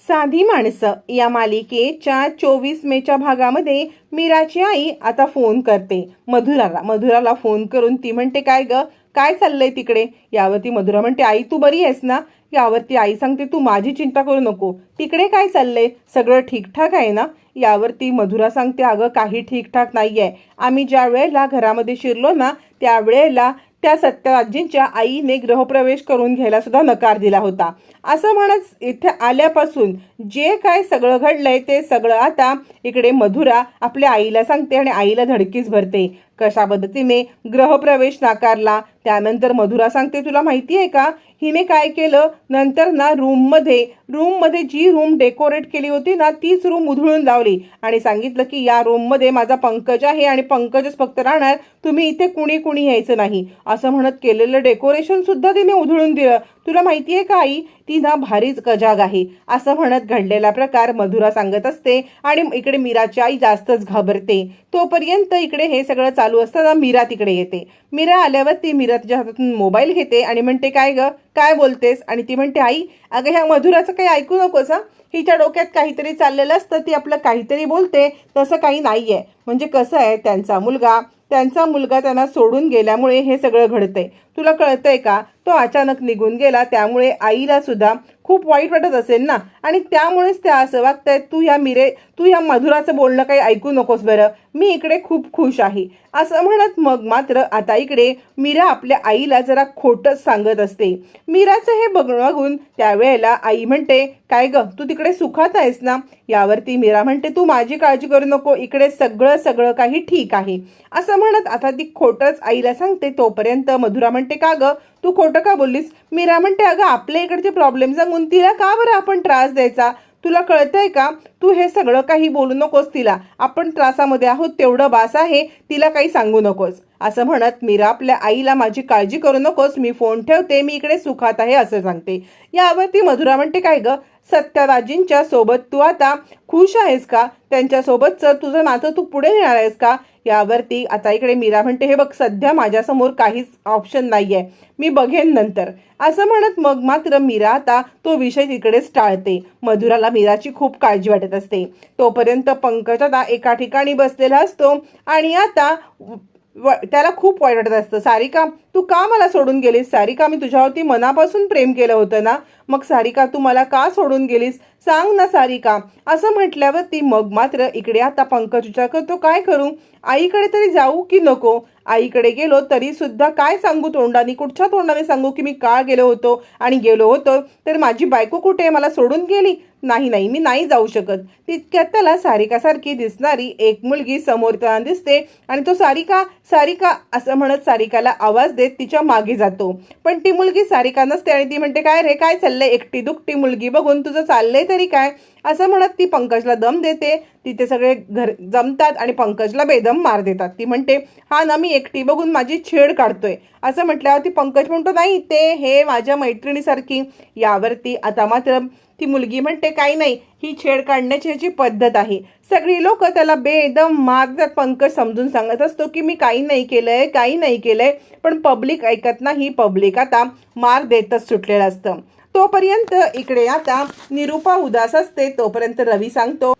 साधी माणसं. या मालिकेच्या चोवीस मेच्या भागामध्ये मीराची आई आता फोन करते. मधुराला मधुराला फोन करून ती म्हणते काय ग? काय चाललंय तिकडे? यावरती मधुरा म्हणते आई तू बरी आहेस ना? यावरती आई सांगते तू माझी चिंता करू नको. तिकडे काय चाललंय? सगळं ठीकठाक आहे ना? यावरती मधुरा सांगते अगं काही ठीकठाक नाही आहे आम्ही ज्या वेळेला घरामध्ये शिरलो ना त्यावेळेला त्या सत्यराजींच्या आईने गृहप्रवेश करून घ्यायला सुद्धा नकार दिला होता. असं म्हणत इथे आल्यापासून जे काय सगळं घडलंय ते सगळं आता इकडे मधुरा आपल्या आईला सांगते आणि आईला धडकीच भरते. कशा पद्धतीने ग्रहप्रवेश नाकारला? त्यानंतर मधुरा सांगते तुला माहिती आहे का? हिने काय केलं? नंतर ना रूममध्ये रूममध्ये जी रूम डेकोरेट केली होती ना तीच रूम उधळून लावली आणि सांगितलं की या रूममध्ये माझा पंकज आहे आणि पंकजच फक्त राहणार. तुम्ही इथे कुणी कुणी यायचं नाही. असं म्हणत केलेलं डेकोरेशन सुद्धा तिने उधळून दिलं. तुला माहिती आहे का आई? ती ना भारीच गजाग आहे. असं म्हणत घडलेला प्रकार मधुरा सांगत असते आणि इकडे मीराची आई जास्तच घाबरते. तोपर्यंत इकडे हे सगळं चालू असताना मीरा तिकडे येते. मीरा आल्यावर ती मीरा तिच्या हातातून मोबाईल घेते आणि म्हणते काय ग? काय बोलतेस? आणि ती म्हणते आई अगं ह्या मधुराचं काही ऐकू नकोस हा. हिच्या डोक्यात काहीतरी चाललेलं असतं ती आपलं काहीतरी बोलते. तसं काही नाहीये. म्हणजे कसं आहे त्यांचा मुलगा त्यांचा मुलगा त्यांना सोडून गेल्यामुळे हे सगळं घडतंय. तुला कळतंय का? तो अचानक निघून गेला. त्यामुळे आईला सुद्धा खूप वाईट वाटत असेल ना? आणि त्यामुळेच त्या असं वागतायत तू ह्या मिरे तू ह्या मधुराचं बोलणं काही ऐकू नकोस बरं. मी इकडे खूप खुश आहे. असं म्हणत मग मात्र आता इकडे मीरा आपल्या आईला जरा खोटंच सांगत असते. मीराचं हे बघ- बघून त्यावेळेला आई म्हणते काय ग तू तिकडे सुखात आहेस ना? यावरती मीरा म्हणते तू माझी काळजी करू नको. इकडे सगळं सगळं काही ठीक आहे. असं म्हणत आता ती खोटंच आईला सांगते. तोपर्यंत मधुरा म्हणते का ग? तू खोटं का बोललीस? मीरा म्हणते अगं आपल्या इकडचे प्रॉब्लेम सांगून तिला का बरं आपण त्रास द्यायचा? तुला कळतंय का? तू हे सगळं काही बोलू नकोस तिला. आपण त्रासामध्ये आहोत तेवढं बास आहे तिला काही सांगू नकोस. असं म्हणत मीरा आपल्या आईला माझी काळजी करू नकोस मी फोन ठेवते मी इकडे सुखात आहे असं सांगते. यावरती मधुरा म्हणते काय ग? सत्यराजींच्या सोबत तू आता खुश आहेस का? त्यांच्यासोबतचं तुझं नातं तू पुढे नेणार आहेस का? यावरती आता इकडे मीरा म्हणते हे बघ सध्या माझ्यासमोर काहीच ऑप्शन नाही आहे मी बघेन नंतर. असं म्हणत मग मात्र मीरा आता तो विषय तिकडेच टाळते. मधुराला मीराची खूप काळजी वाटत असते. तोपर्यंत पंकज आता एका ठिकाणी बसलेला असतो आणि आता व त्याला खूप वाईट वाटत असतं. सारिका तू का मला सोडून गेलीस? सारिका मी तुझ्यावरती मनापासून प्रेम केलं होतं ना? मग सारिका तू मला का सोडून गेलीस? सांग ना सारिका. असं म्हटल्यावर ती मग मात्र इकडे आता पंकज विचार करतो काय करू? आईकडे तरी जाऊ की नको? आईकडे गेलो तरी सुद्धा काय सांगू तोंडाने? कुठच्या तोंडाने सांगू की मी का गेलो होतो आणि गेलो होतो? तर माझी बायको कुठे? मला सोडून गेली? नाही नाही मी नाही जाऊ शकत. तितक्यात त्याला सारिकासारखी दिसणारी एक मुलगी समोर त्याला दिसते आणि तो सारिका सारिका असं म्हणत सारिकाला आवाज देत तिच्यामागे जातो. पण ती मुलगी सारिका नसते आणि ती म्हणते काय रे काय चाललंय? एकटी दुकटी मुलगी बघून तुझं चाललंय तरी काय? असं म्हणत ती पंकजला दम देते. तिथे सगळे घर जमतात आणि पंकजला बेदम मार देतात. ती म्हणते हा ना मी एकटी बघून माझी छेड काढतोय. असं म्हटल्यावर ती पंकज म्हणतो नाही ते हे माझ्या मैत्रिणीसारखी. यावरती आता मात्र ती मुलगी म्हणते काही नाही ही छेड काढण्याची ह्याची पद्धत आहे. सगळी लोक त्याला बेदम मागतात पंकज समजून सांगत असतो की मी काही नाही केलंय काही नाही केलंय पण पब्लिक ऐकत नाही पब्लिक आता मार देतच सुटलेलं असतं. तोपर्यंत इकडे आता निरूपा उदास असते. तोपर्यंत रवी सांगतो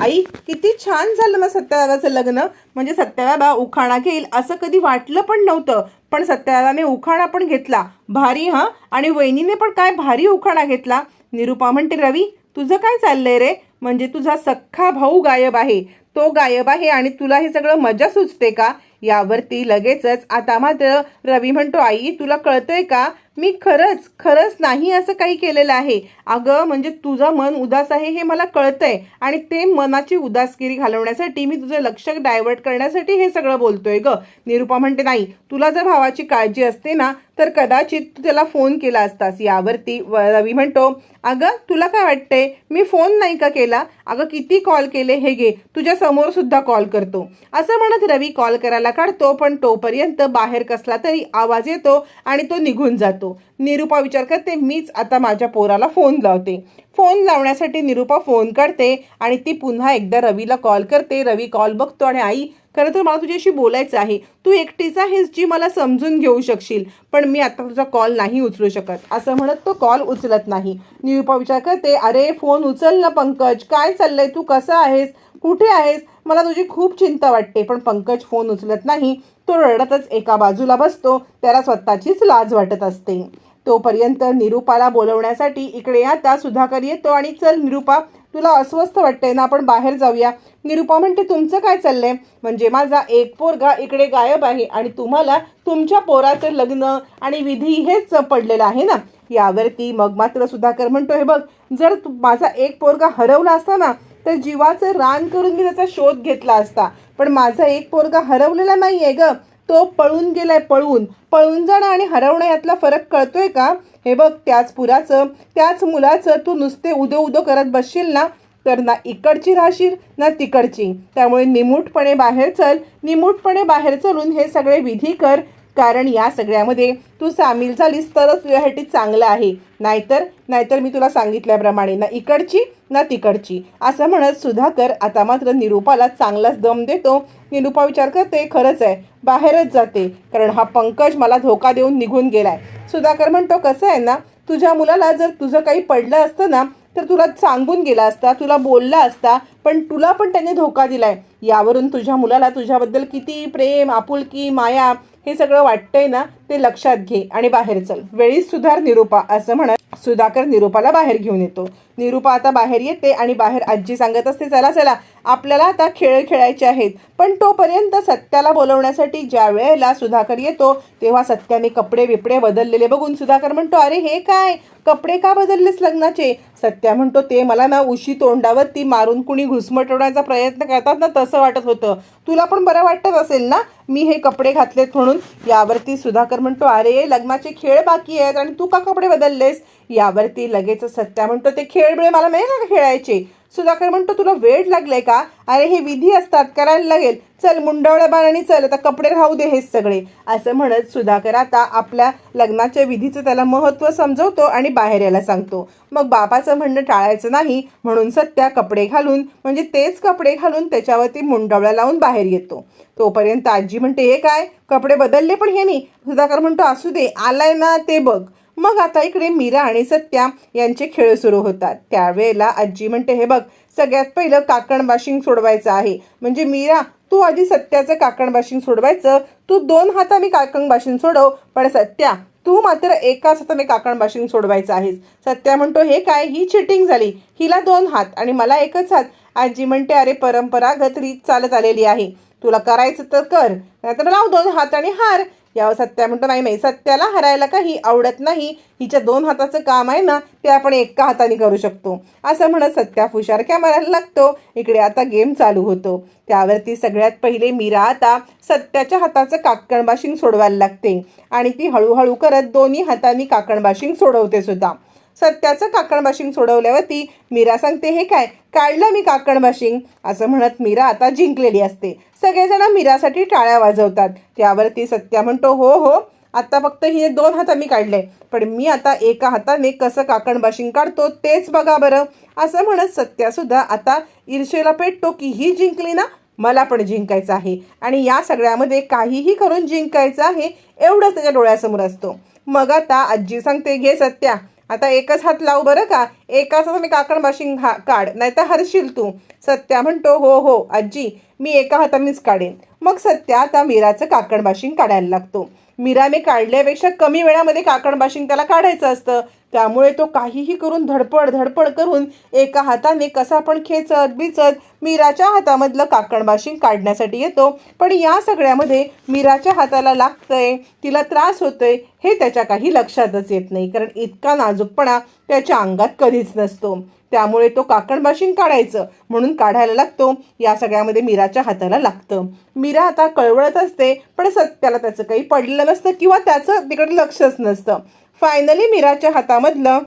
आई किती छान झालं ना सत्यदादाचं लग्न. म्हणजे सत्यदादा उखाणा घेईल असं कधी वाटलं पण नव्हतं. पण सत्यदादाने उखाणा पण घेतला. भारी हा? आणि वहिनीने पण काय भारी उखाणा घेतला? निरुपा म्हणते रवी तुझं काय चाललंय रे? म्हणजे तुझा सख्खा भाऊ गायब आहे. तो गायब आहे आणि तुला हे सगळं मजा सुचते का? यावरती लगेचच आता मात्र रवी म्हणतो आई तुला कळतंय का? मी खरंच खरंच नाही असं काही केलेलं आहे. अगं म्हणजे तुझं मन उदास आहे हे मला कळतंय. आणि ते मनाची उदासगिरी घालवण्यासाठी मी तुझं लक्ष डायव्हर्ट करण्यासाठी हे सगळं बोलतोय ग. निरूपा म्हणते नाही तुला जर भावाची काळजी असते ना तर कदाचित तू त्याला फोन केला असतास. यावरती रवी म्हणतो अगं तुला काय वाटतंय? मी फोन नाही का केला? अगं किती कॉल केले? हे घे तुझ्या समोर सुद्धा कॉल करतो. असं म्हणत रवी कॉल करायला काढतो पण तोपर्यंत बाहेर कसला तरी आवाज येतो आणि तो निघून जातो. होतो निरुपा विचार करते मीच आता माझ्या पोराला फोन लावते. फोन लावण्यासाठी निरुपा फोन करते आणि ती पुन्हा एकदा रवीला कॉल करते. रवी कॉल बघतो आणि आई खरं तर मला तुझ्याशी बोलायचं आहे. तू एकटीच आहेस जी मला समजून घेऊ शकशील पण मी आता तुझा कॉल नाही उचलू शकत. असं म्हणत तो कॉल उचलत नाही. निरुपा विचार करते अरे फोन उचल ना पंकज. काय चाललंय? तू कसा आहेस? कुठे आहेस? मला तुझी खूप चिंता वाटते पण पंकज फोन उचलत नाही. तो रडतच एका बाजूला बसतो त्याला स्वतःचीच लाज वाटत असते. तोपर्यंत निरुपाला बोलवण्यासाठी इकडे आता सुधाकर येतो आणि चल निरुपा तुला अस्वस्थ वाटतंय ना आपण बाहेर जाऊया. निरुपा म्हणते तुमचं काय चाललंय? म्हणजे माझा एक पोरगा इकडे गायब आहे आणि तुम्हाला तुमच्या पोराचं लग्न आणि विधी हेच पडलेलं आहे ना? यावरती मग मात्र सुधाकर म्हणतो हे बघ जर तू माझा एक पोरगा हरवला असता ना तर जीवाचं रान करून मी त्याचा शोध घेतला असता. पण माझा एक पोरगा हरवलेला नाही आहे ग. तो पळून गेलाय पळून. पळून जाणं आणि हरवणं यातला फरक कळतोय का? हे बघ त्याच पुराचं त्याच मुलाचं तू नुसते उदो उदो करत बसशील ना तर ना इकडची राहशील ना तिकडची. त्यामुळे निमूटपणे बाहेर चल. निमूटपणे बाहेर चलून हे सगळे विधी कर. कारण या सगळ्यामध्ये तू सामील झालीस तरच तुझ्यासाठी चांगलं आहे. नाहीतर नाहीतर मी तुला सांगितल्याप्रमाणे ना इकडची ना तिकडची. असं म्हणत सुधाकर आता मात्र निरूपाला चांगलाच दम देतो. निरूपा विचार करते खरंच आहे बाहेरच जाते. कारण हा पंकज मला धोका देऊन निघून गेलाय. सुधाकर म्हणतो कसं आहे ना तुझ्या मुलाला जर तुझं काही पडलं असतं ना तर तुला सांगून गेला असता तुला बोलला असता पण तुला पण त्याने धोका दिलाय. यावरून तुझ्या मुलाला तुझ्याबद्दल किती प्रेम आपुलकी माया हे सगळं वाटतंय ना ते लक्षात घे आणि बाहेर चल. वेळीच सुधार निरूपा असं म्हणत सुधाकर निरूपाला बाहेर घेऊन येतो. निरूपा आता बाहेर येते आणि बाहेर आजी सांगत असते चला चला आपल्याला आता खेळ खेळायचे आहेत. पण तोपर्यंत सत्याला बोलवण्यासाठी ज्या वेळेला सुधाकर येतो तेव्हा सत्याने कपडे बिपडे बदललेले बघून सुधाकर म्हणतो अरे हे काय? कपडे का बदललेस लग्नाचे? सत्या म्हणतो ते मला ना उशी तोंडावर ती मारून कुणी घुसमटवण्याचा प्रयत्न करतात ना तसं वाटत होतं. तुला पण बरं वाटत असेल ना? मी हे कपडे घातलेत म्हणून? यावरती सुधाकर तर म्हणतो अरे लग्नाचे खेळ बाकी आहेत आणि तू का कपडे बदललेस? यावरती लगेच सत्या म्हणतो ते खेळ बिळ मला माहिती ना खेळायचे? सुधाकर म्हणतो तुला वेळ लागलाय का? अरे हे विधी असतात करायला लागेल. चल मुंडवळ्या बाण आणि चल आता कपडे राहू दे हे सगळे. असं म्हणत सुधाकर आता आपल्या लग्नाच्या विधीचं त्याला महत्त्व समजवतो आणि बाहेर यायला सांगतो. मग बाबाचं म्हणणं टाळायचं नाही म्हणून सत्या कपडे घालून म्हणजे तेच कपडे घालून त्याच्यावरती मुंडवळ्या लावून बाहेर येतो. तोपर्यंत आजी म्हणते हे काय? कपडे बदलले पण हे नाही. सुधाकर म्हणतो असू दे आलाय ना ते बघ. मग आता इकडे मीरा आणि सत्या यांचे खेळ सुरू होतात. त्यावेळेला आजी म्हणते हे बघ सगळ्यात पहिलं काकण बाशिंग सोडवायचं आहे. म्हणजे मीरा तू आधी सत्याचं काकण बाशिंग सोडवायचं. तू दोन हाताने काकण बाशिंग सोडव पण सत्या तू मात्र एकाच हाताने काकण बाशिंग सोडवायचं आहेस. सत्या म्हणतो हे काय? ही चिटिंग झाली. हिला दोन हात आणि मला एकच हात. आजी म्हणते अरे परंपरागत रीत चालत आलेली आहे. तुला करायचं तर कर नाहीतर लाव दोन हात आणि हार. यावर सत्या म्हणतो नाही नाही सत्याला हरायला काही आवडत नाही. हिच्या दोन हाताचं काम आहे ना ते आपण एका हाताने करू शकतो. असं म्हणत सत्या फुशारक्या मारायला लागतो. इकडे आता गेम चालू होतो. त्यावरती सगळ्यात पहिले मीरा आता सत्याच्या हाताचं काकणबाशिंग सोडवायला लागते. आणि ती हळूहळू करत दोन्ही हातांनी काकणबाशिंग सोडवते सुद्धा. सत्याचं काकण काकणबाशिंग सोडवल्यावरती मीरा सांगते हे काय? काढलं मी काकण काकणबाशिंग असं म्हणत मीरा आता जिंकलेली असते. सगळेजण मीरासाठी टाळ्या वाजवतात. त्यावरती सत्या म्हणतो हो हो आता फक्त हे दोन हातांनी काढले. पण मी आता एका हाताने कसं काकण काकणबाशिंग काढतो तेच बघा बरं. असं म्हणत सत्यासुद्धा आता ईर्षेला पेटतो की ही जिंकली ना मला पण जिंकायचं आहे. आणि या सगळ्यामध्ये काहीही करून जिंकायचं आहे एवढंच त्याच्या डोळ्यासमोर असतो. मग आता आजी सांगते घे सत्या आता एकच हात लाव बरं का? एकाच मी काकण बाशिंग हा काढ नाही तर हरशील तू. सत्या म्हणतो हो हो आजी मी एका हातानेच काढेन. मग सत्या आता मीराचं काकण बाशिंग काढायला लागतो. मीराने काढल्यापेक्षा कमी वेळामध्ये काकण बाशिंग त्याला काढायचं असतं. त्यामुळे तो काहीही करून धडपड धडपड करून एका हाताने कसा पण खेचत बिचत मीराच्या हातामधलं काकण बाशिंग काढण्यासाठी येतो. पण या सगळ्यामध्ये मीराच्या हाताला लागतंय तिला त्रास होतोय हे त्याच्या काही लक्षातच येत नाही. कारण इतका नाजूकपणा त्याच्या अंगात कधीच नसतो. त्यामुळे तो काकण काढायचं म्हणून काढायला लागतो. या सगळ्यामध्ये मीराच्या हाताला लागतं. मीरा आता कळवळत असते पण सत्याला त्याचं काही पडलेलं नसतं किंवा त्याचं तिकडे लक्षच नसतं. फायनली मीराच्या हातामधलं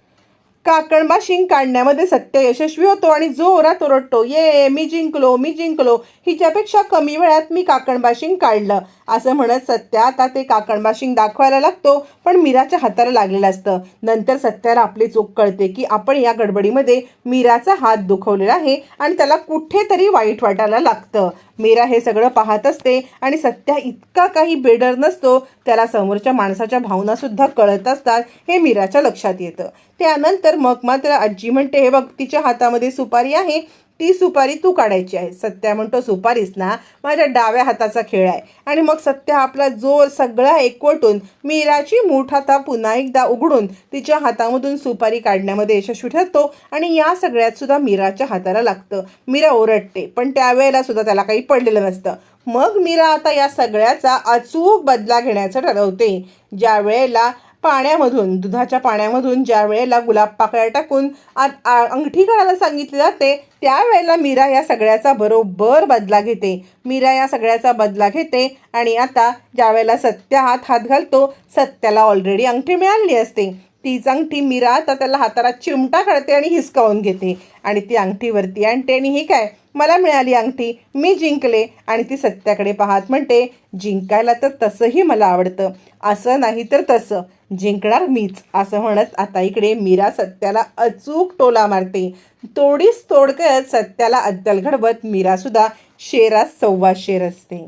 काकणबा शिंग काढण्यामध्ये सत्य यशस्वी होतो आणि जोरात ओरडतो ये मी जिंकलो मी जिंकलो हिच्यापेक्षा कमी वेळात मी काकणबा शिंग काढलं. असं म्हणत सत्य आता ते काकणबा शिंग दाखवायला लागतो पण मीराच्या हाताला लागलेलं असतं. नंतर सत्याला आपली चूक कळते की आपण या गडबडीमध्ये मीराचा हात दुखवलेला आहे आणि त्याला कुठेतरी वाईट वाटायला लागतं. मीरा हे सगळं पाहत असते आणि सत्या इतका काही बेडर नसतो त्याला समोरच्या माणसाच्या भावनासुद्धा कळत असतात हे मीराच्या लक्षात येतं. त्यानंतर मग मात्र आजी म्हणते हे बघ तिच्या हातामध्ये सुपारी आहे ती सुपारी तू काढायची आहे. सत्या म्हणतो सुपारीच ना माझ्या डाव्या हाताचा खेळ आहे. आणि मग सत्या आपला जोर सगळा एकवटून मीराची मूठ हाता पुन्हा एकदा उघडून तिच्या हातामधून सुपारी काढण्यामध्ये यशस्वी ठरतो आणि या सगळ्यात सुद्धा मीराच्या हाताला लागतं. मीरा ओरडते पण त्यावेळेला सुद्धा त्याला काही पडलेलं नसतं. मग मीरा आता या सगळ्याचा अचूक बदला घेण्याचं ठरवते. ज्या वेळेला पाण्यामधून दुधाच्या पाण्यामधून ज्या वेळेला गुलाब पाकळ्या टाकून आत- आ- अंगठी काढायला सांगितली जाते त्यावेळेला मीरा या सगळ्याचा बरोबर बदला घेते. मीरा या सगळ्याचा बदला घेते आणि आता ज्या वेळेला सत्य हात हात घालतो सत्याला ऑलरेडी अंगठी मिळाली असते. तीच अंगठी मीरा आता त्याला हाताला चिमटा काढते आणि हिसकावून घेते. आणि ती अंगठीवरती आणते आणि ही काय? मला मिळाली अंगठी मी जिंकले. आणि ती सत्याकडे पाहत म्हणते जिंकायला तर तसंही मला आवडतं. असं नाही तर तसं. जिंकणार मीच असं म्हणत आता इकडे मीरा सत्याला अचूक टोला मारते. तोडीस तोडकत सत्याला अद्दल घडवत मीरासुद्धा शेरास सव्वा शेर असते